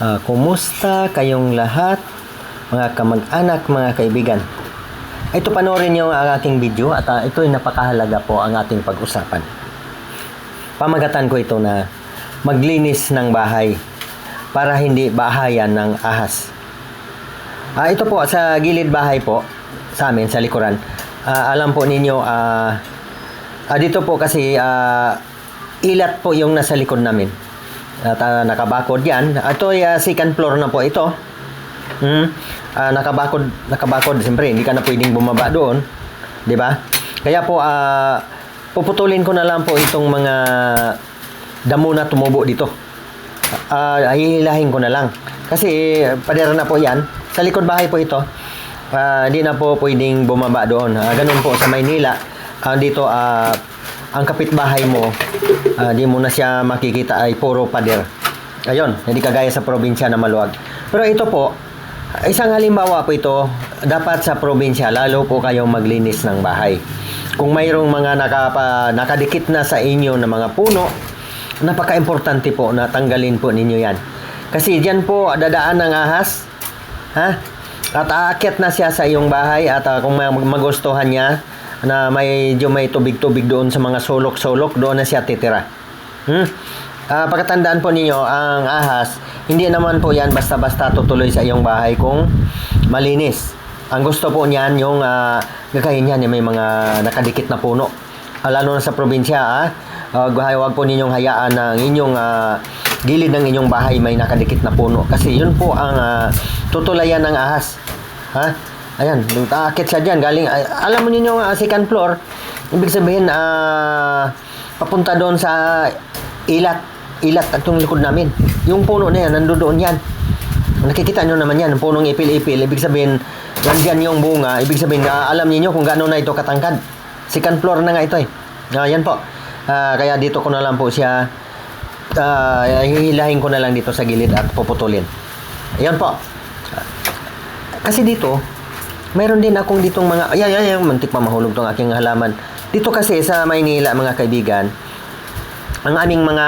Ah, kumusta kayong lahat, mga kamag-anak, mga kaibigan? Ito panoorin niyo ang aking video at ah, ito ay napakahalaga po ang ating pag-usapan. Pamagatan ko ito na maglinis ng bahay para hindi bahayan ng ahas. Ah, ito po sa gilid bahay po sa amin sa likuran. Ah, alam po ninyo ah ah, dito po kasi ah, ilat po yung nasa likod namin. At ah, nakabakod yan. Ito ay ah, second floor na po ito. Hmm. Ah, nakabakod, nakabakod. Siyempre, hindi ka na pwedeng bumaba doon. Di ba? Kaya po, ah, puputulin ko na lang po itong mga damo na tumubo dito. Ah, hihilahin ko na lang. Kasi, padera na po yan. Sa likod bahay po ito. Hindi na po pwedeng bumaba doon. Ah, ganun po sa Maynila. Ah, dito, ah, ang kapitbahay mo, ah, di mo na siya makikita ay puro pader. Ayun, hindi kagaya sa probinsya na maluwag. Pero ito po, isang halimbawa po ito, dapat sa probinsya, lalo po kayong maglinis ng bahay. Kung mayroong mga nakapa, nakadikit na sa inyo na mga puno, napaka-importante po na tanggalin po ninyo yan. Kasi diyan po dadaan ng ahas, ha? At aakyat na siya sa iyong bahay at ah, kung magustuhan niya na may medyo may tubig-tubig doon sa mga sulok-sulok, doon na siya titira. Hmm? Ah, pagkatandaan po ninyo, ang ahas, hindi naman po yan basta-basta tutuloy sa iyong bahay kung malinis. Ang gusto po niyan, yung uh, gagayin niyan, yung may mga nakadikit na puno. Ah, lalo na sa probinsya, ah, uh, huwag po ninyong hayaan ang inyong ah, gilid ng inyong bahay may nakadikit na puno. Kasi yun po ang ah, tutulayan ng ahas. Ha? Ayan, aakit siya dyan. Galing, ay, alam mo ninyo, ah, second floor, ibig sabihin, ah, papunta doon sa ilat. Ilat at yung likod namin. Yung puno na yan, nandoon yan. Nakikita nyo naman yan, punong ipil-ipil. Ibig sabihin, nandyan yung bunga. Ibig sabihin, ah, alam niyo kung gaano na ito katangkad. Second floor na nga ito eh. Ah, yan po. Ah, kaya dito ko na lang po siya ah, hihilahin ko na lang dito sa gilid at puputulin. Ayan po. Kasi dito, mayroon din akong ditong mga, ayan, ayan, ayan, mantik pa mahulog tong aking halaman. Dito kasi sa Maynila, mga kaibigan, ang aming mga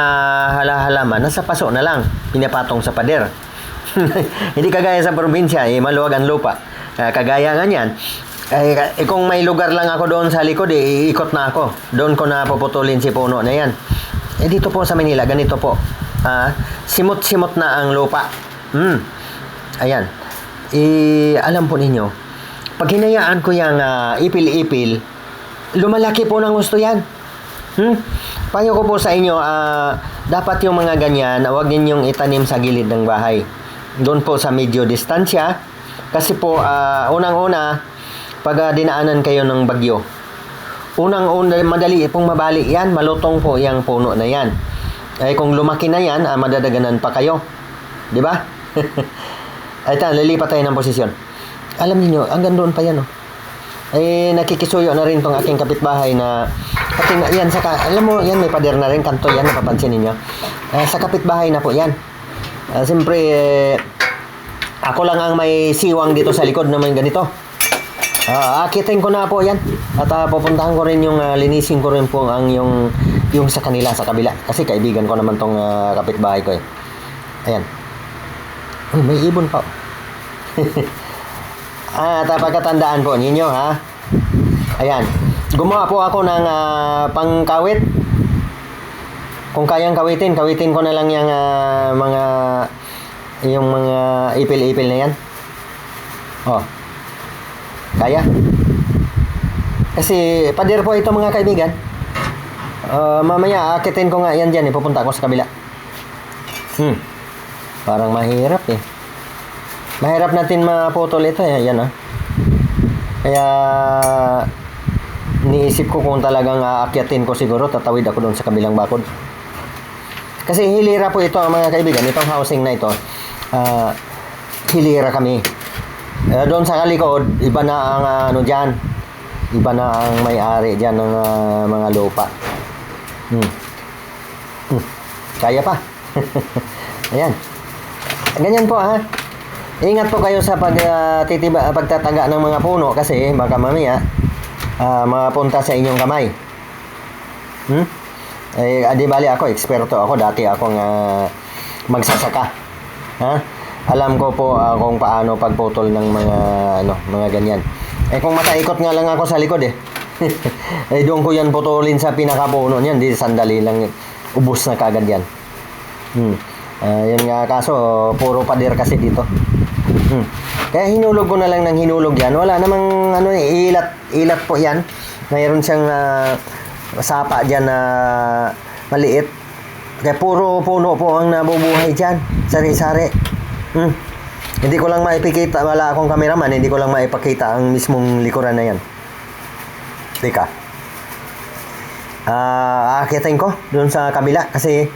halahalaman, nasa paso na lang, pinapatong sa pader. Hindi kagaya sa probinsya, eh, maluwag ang lupa. Ah, kagaya nga niyan, eh, eh, kung may lugar lang ako doon sa likod, eh, iikot na ako. Doon ko na puputulin si puno na yan. Eh, dito po sa Manila, ganito po. Ah, simot-simot na ang lupa. Hmm. Ayan. Eh, alam po ninyo, pag hinayaan ko yung ah, ipil-ipil, lumalaki po ng gusto yan. Hmm? Payo ko po sa inyo, ah, dapat yung mga ganyan, huwag ninyong itanim sa gilid ng bahay. Doon po sa medyo distansya. Kasi po, ah, unang-una, pag ah, dinaanan kayo ng bagyo, unang-una, madali pong mabali yan, malutong po yung puno na yan. Ay kung lumaki na yan, ah, madadaganan pa kayo. Di ba? Ta, lilipat tayo ng posisyon. Alam niyo, hanggang doon pa yan, oh. Eh nakikisuyo na rin tong aking kapitbahay na pati na, yan sa alam mo yan may pader na rin kanto yan napapansin ninyo. Eh, sa kapitbahay na po yan. Ah, siyempre eh, ako lang ang may siwang dito sa likod naman ganito. Ah, akitin ko na po yan. At ah, pupuntahan ko rin yung ah, linisin ko rin po ang yung yung sa kanila sa kabila. Kasi kaibigan ko naman tong ah, kapitbahay ko eh. Ayan. Uy, may ibon pa Ah, tapagkatandaan po ninyo ha. Ayan. Gumawa po ako ng ah, pangkawit. Kung kayang kawitin, kawitin ko na lang yung ah, mga yung mga ipil-ipil na yan. Oh. Kaya? Kasi pader po ito mga kaibigan. Ah, mamaya akitin ko nga yan dyan. Ipupunta ako sa kabila. Hmm. Parang mahirap eh. Mahirap natin maputol ito eh. Yan ah. Kaya niisip ko kung talagang aakyatin ko siguro tatawid ako doon sa kabilang bakod. Kasi hilira po ito mga kaibigan, itong housing na ito. ah, hilira kami. Eh, doon sa kalikod, iba na ang ah, ano diyan. Iba na ang may-ari diyan ng ah, mga lupa. Hmm. Hmm. Kaya pa. Ayan. Ganyan po ha. Ingat po kayo sa pag ah, titiba, pagtataga ng mga puno kasi baka mamaya ah, mapunta sa inyong kamay. Hmm? Eh, adi bali ako, eksperto ako. Dati akong ah, magsasaka. Ha? Alam ko po ah, kung paano pagputol ng mga ano, mga ganyan. Eh kung mataikot nga lang ako sa likod eh. eh doon ko yan putulin sa pinakapuno niyan, di sandali lang yun. ubos na kagad yan. Hmm. Ah, yun nga kaso puro pader kasi dito. Hmm. Kaya hinulog ko na lang ng hinulog yan. Wala namang ano eh, ilat ilat po yan. Mayroon siyang ah, sapa diyan na maliit. Kaya puro puno po ang nabubuhay diyan. Sari-sari. Hmm. Hindi ko lang maipakita, wala akong cameraman, hindi ko lang maipakita ang mismong likuran na yan. Teka. Ah, aakitin ko doon sa kabila kasi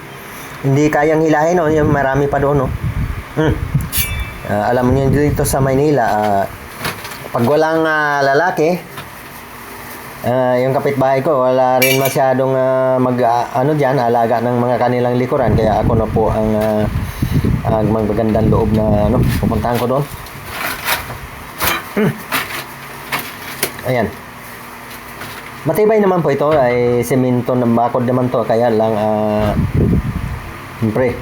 hindi kayang hilahin no, yung marami pa doon no. Hmm. Ah, alam niyo dito sa Maynila, ah, pag walang ah, lalaki, ah, yung kapitbahay ko wala rin masyadong ah, mag ah, ano diyan alaga ng mga kanilang likuran kaya ako na po ang uh, ang magagandang loob na ano, pupuntahan ko doon. Hmm. Ayan. Matibay naman po ito ay semento na bakod naman to kaya lang ah Siyempre,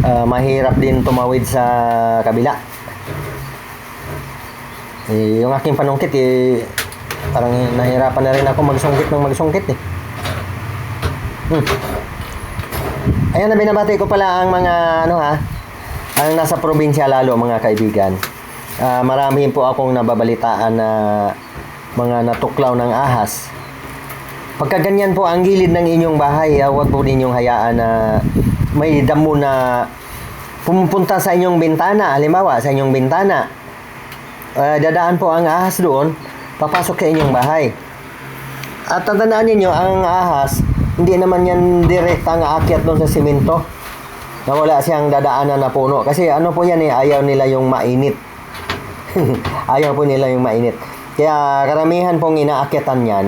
ah, mahirap din tumawid sa kabila. Eh, yung aking panungkit, eh, parang nahirapan na rin ako magsungkit ng magsungkit eh. Hmm. Ayan na binabati ko pala ang mga ano ha, ang nasa probinsya lalo mga kaibigan. Ah, marami po akong nababalitaan na mga natuklaw ng ahas. Pagka ganyan po ang gilid ng inyong bahay, ah, huwag po ninyong hayaan na may damo na pumupunta sa inyong bintana. Halimbawa, sa inyong bintana. Ah, dadaan po ang ahas doon, papasok sa inyong bahay. At tandaan ninyo, ang ahas, hindi naman yan direktang aakyat doon sa simento. Na wala siyang dadaanan na puno. Kasi ano po yan eh, ayaw nila yung mainit. ayaw po nila yung mainit. Kaya karamihan pong inaakyatan yan,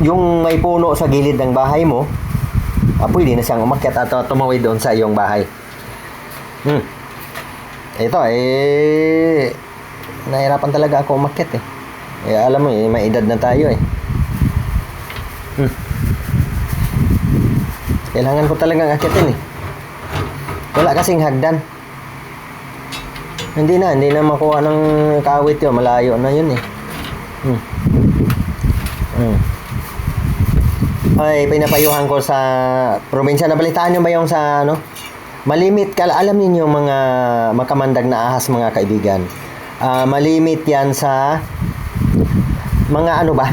yung may puno sa gilid ng bahay mo, ah, pwede na siyang umakyat at uh, tumawid doon sa iyong bahay. Hmm. Ito eh, nahirapan talaga ako umakyat eh. Eh, alam mo eh, may edad na tayo eh. Hmm. Kailangan ko talagang akyatin eh. Wala kasing hagdan. Hindi na, hindi na makuha ng kawit yun. Malayo na yun eh. Hmm. Hmm. Ay, pinapayuhan ko sa probinsya. Nabalitaan nyo ba yung sa ano? Malimit, kala alam niyo mga makamandag na ahas mga kaibigan. Ah, malimit yan sa mga ano ba?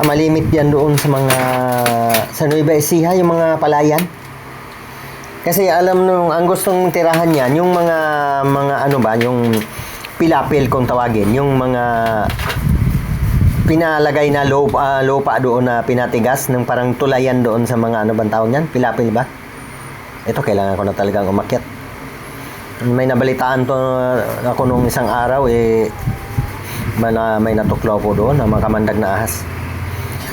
Ah, malimit yan doon sa mga sa Nueva Ecija, yung mga palayan. Kasi alam nung ang gustong tirahan niyan, yung mga mga ano ba, yung pilapil kung tawagin, yung mga pinalagay na lupa, ah, lupa doon na pinatigas ng parang tulayan doon sa mga ano bang tawag niyan? Pilapil ba? Ito kailangan ko na talagang umakyat. May nabalitaan to ako nung isang araw eh may, na, may natuklaw po doon na mga kamandag na ahas.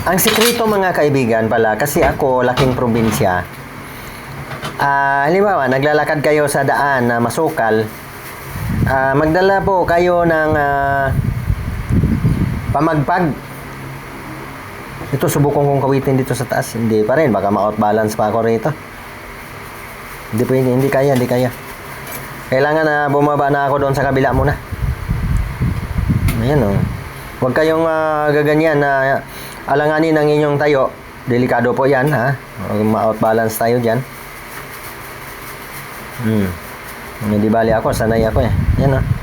Ang sikreto mga kaibigan pala kasi ako laking probinsya. Ah, halimbawa, naglalakad kayo sa daan na masukal. Ah, magdala po kayo ng ah, pamagpag. Ito subukan kong kawitin dito sa taas. Hindi pa rin, baka ma-outbalance pa ako rito. Hindi po, hindi, hindi kaya, hindi kaya. Kailangan na bumaba na ako doon sa kabila muna. Ayan oh. Huwag kayong ah, gaganyan na alanganin ang inyong tayo. Delikado po yan ha. Ma-outbalance tayo dyan. Hmm. Hindi bali ako, sanay ako eh. Yan oh.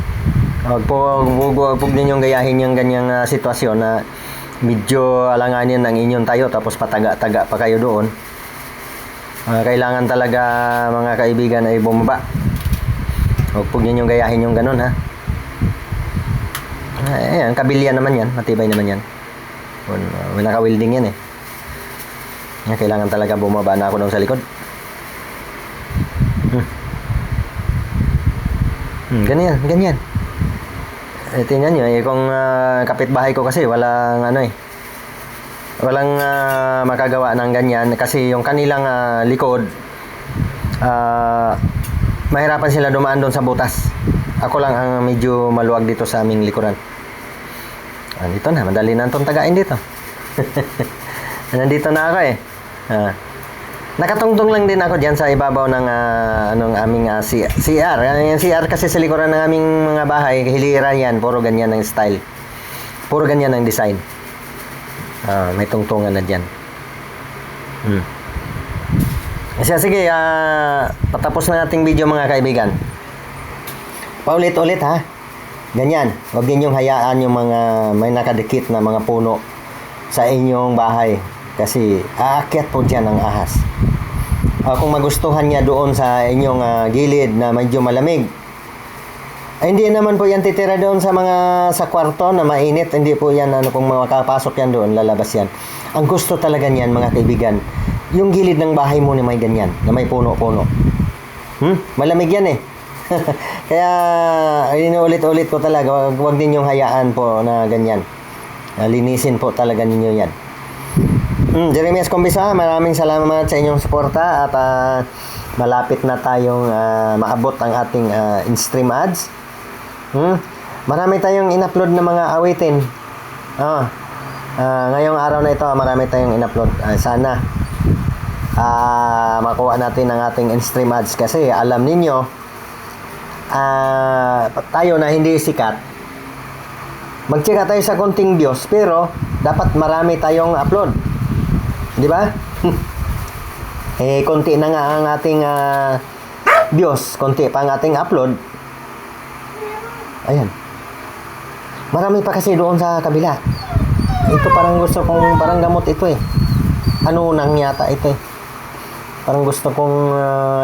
Huwag po, huwag, huwag po ninyong gayahin yung ganyang ah, sitwasyon na medyo alanganin ang inyong tayo tapos pataga-taga pa kayo doon. Ah, kailangan talaga mga kaibigan ay bumaba. Huwag po ninyong gayahin yung ganun ha. Ah, Ayan, kabilyan naman yan. Matibay naman yan. Wala- Wala ka-welding yan eh. Kailangan talaga bumaba na ako doon sa likod. Hmm. Hmm, ganyan, ganyan. Eh, tingnan nyo, eh, kung ah, kapitbahay ko kasi walang ano eh. Walang ah, makagawa ng ganyan kasi yung kanilang ah, likod ah, mahirapan sila dumaan doon sa butas. Ako lang ang medyo maluwag dito sa aming likuran. Ah, dito na, madali na itong tagain dito. Nandito na ako eh. Ah. Nakatungtong lang din ako diyan sa ibabaw ng ah, anong aming ah, C- CR. Ah, Yung CR kasi sa likuran ng aming mga bahay, hilira yan, puro ganyan ang style. Puro ganyan ang design. Ah, may tungtungan na diyan. Hmm. Kasi sige, ah, patapos na nating video mga kaibigan. Paulit-ulit ha. Ganyan. Huwag ninyong hayaan yung mga may nakadikit na mga puno sa inyong bahay. Kasi aakyat po dyan ang ahas. Ah, kung magustuhan niya doon sa inyong ah, gilid na medyo malamig, ay, hindi naman po yan titira doon sa mga sa kwarto na mainit. Hindi po yan ano kung makapasok yan doon, lalabas yan. Ang gusto talaga niyan mga kaibigan, yung gilid ng bahay mo na may ganyan, na may puno-puno. Hmm? Malamig yan eh. Kaya inuulit-ulit ko talaga, wag, wag ninyong hayaan po na ganyan. Ah, Linisin po talaga ninyo yan. Mm, Jeremias Combisa, maraming salamat sa inyong suporta at ah, malapit na tayong ah, maabot ang ating ah, in-stream ads. Hmm? Marami tayong in-upload na mga awitin. Ah, ah, ngayong araw na ito, marami tayong in-upload. Ah, sana ah, makuha natin ang ating in-stream ads kasi alam ninyo, ah, tayo na hindi sikat, magtsika tayo sa konting views pero dapat marami tayong upload. Di ba? eh, konti na nga ang ating ah, views, konti pa ang ating upload. Ayan. Marami pa kasi doon sa kabila. Ito parang gusto kong, parang gamot ito eh. Ano nang yata ito eh. Parang gusto kong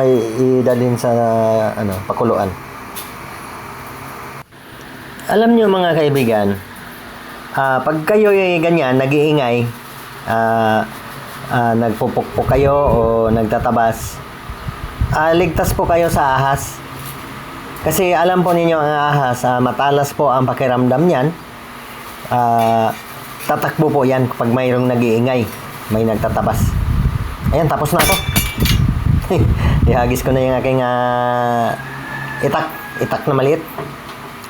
i- idalhin sa ano, pakuluan. Alam nyo mga kaibigan, ah, pag kayo ay ganyan, nag-iingay, ah, ah, nagpupukpok kayo o nagtatabas, ah, ligtas po kayo sa ahas. Kasi alam po ninyo ang ahas, ah, matalas po ang pakiramdam niyan. Ah, tatakbo po yan pag mayroong nag-iingay, may nagtatabas. Ayan, tapos na ako. Ihagis ko na yung aking ah, itak, itak na maliit.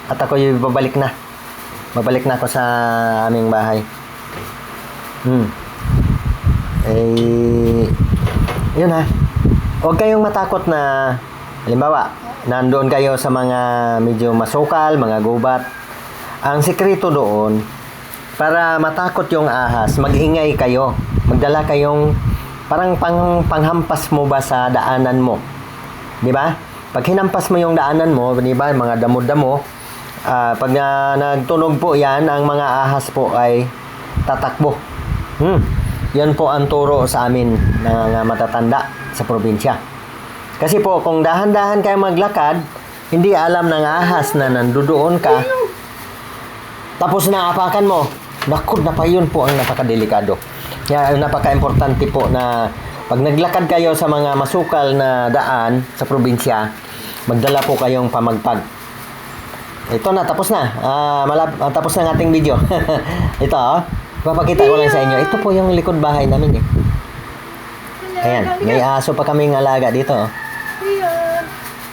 At ako yung babalik na. Babalik na ako sa aming bahay. Hmm. Eh, yun ha. Huwag kayong matakot na, halimbawa, nandoon kayo sa mga medyo masukal, mga gubat. Ang sikreto doon, para matakot yung ahas, mag-ingay kayo. Magdala kayong parang pang, panghampas mo ba sa daanan mo. Di ba? Pag hinampas mo yung daanan mo, di ba, mga damo-damo, ah, pag na, nagtunog po yan, ang mga ahas po ay tatakbo. Hmm. Yan po ang turo sa amin ng matatanda sa probinsya. Kasi po, kung dahan-dahan kayo maglakad, hindi alam ng ahas na nandoon ka, tapos naapakan mo, naku, na pa yun po ang napakadelikado. Kaya napaka-importante po na pag naglakad kayo sa mga masukal na daan sa probinsya, magdala po kayong pamagpag. Ito na, tapos na. Ah, malap, ah, tapos na ang ating video. Ito, oh. Papakita ko lang sa inyo. Ito po yung likod bahay namin eh. Ayan, may aso pa kaming alaga dito. Oh.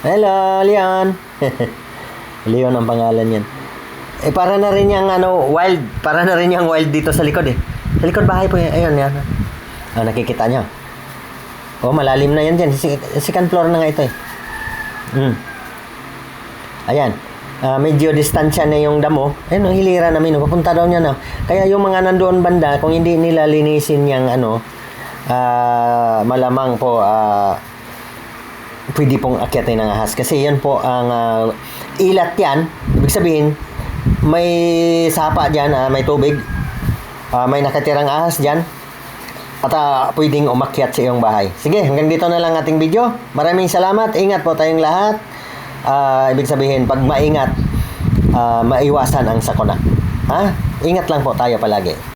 Hello, Leon. Leon ang pangalan yan. Eh, para na rin yung ano, wild. Para na rin yung wild dito sa likod eh. Sa likod bahay po yan. Ayun, yan. Ah, nakikita nyo. Oh, malalim na yan dyan. Second floor na nga ito eh. Hmm. Ayan. Ah, medyo distansya na yung damo. Ayun, ang hilira namin. Papunta daw niya na. Kaya yung mga nandoon banda, kung hindi nila linisin yung ano, ah, malamang po, ah, pwede pong akyatin ng ahas. Kasi yan po ang ah, ilat yan. Ibig sabihin, may sapa dyan, ah, may tubig. Ah, may nakatirang ahas dyan. At ah, pwedeng umakyat sa iyong bahay. Sige, hanggang dito na lang ating video. Maraming salamat. Ingat po tayong lahat. Ah, ibig sabihin, pag maingat, ah, maiwasan ang sakuna. Ha? Ingat lang po tayo palagi.